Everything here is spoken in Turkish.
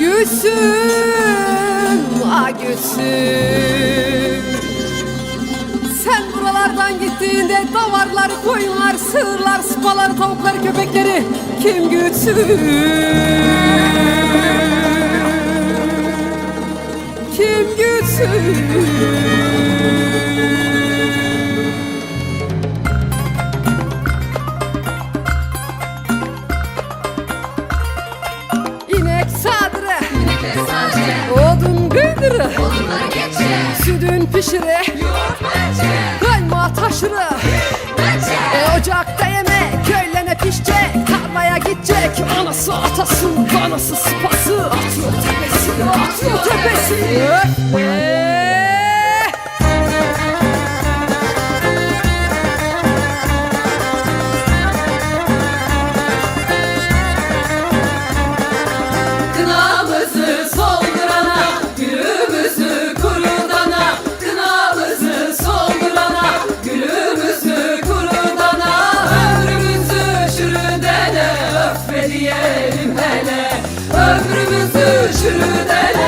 Gülsüm, ah Gülsüm Sen buralardan gittiğinde davarlar, koyunlar, sığırlar, sıpalar, tavuklar, köpekleri kim gütsün? Kim gütsün? Odun gıydırı, sütün pişiri, kaymağı taşırı. E, ocakta yemek, köylene pişecek, tarlaya gidecek. Anası atası, kanası sıpası, atıyor tepesi, atıyor tepesi. Öf diyelim hele. Ömrümüzü çürüdene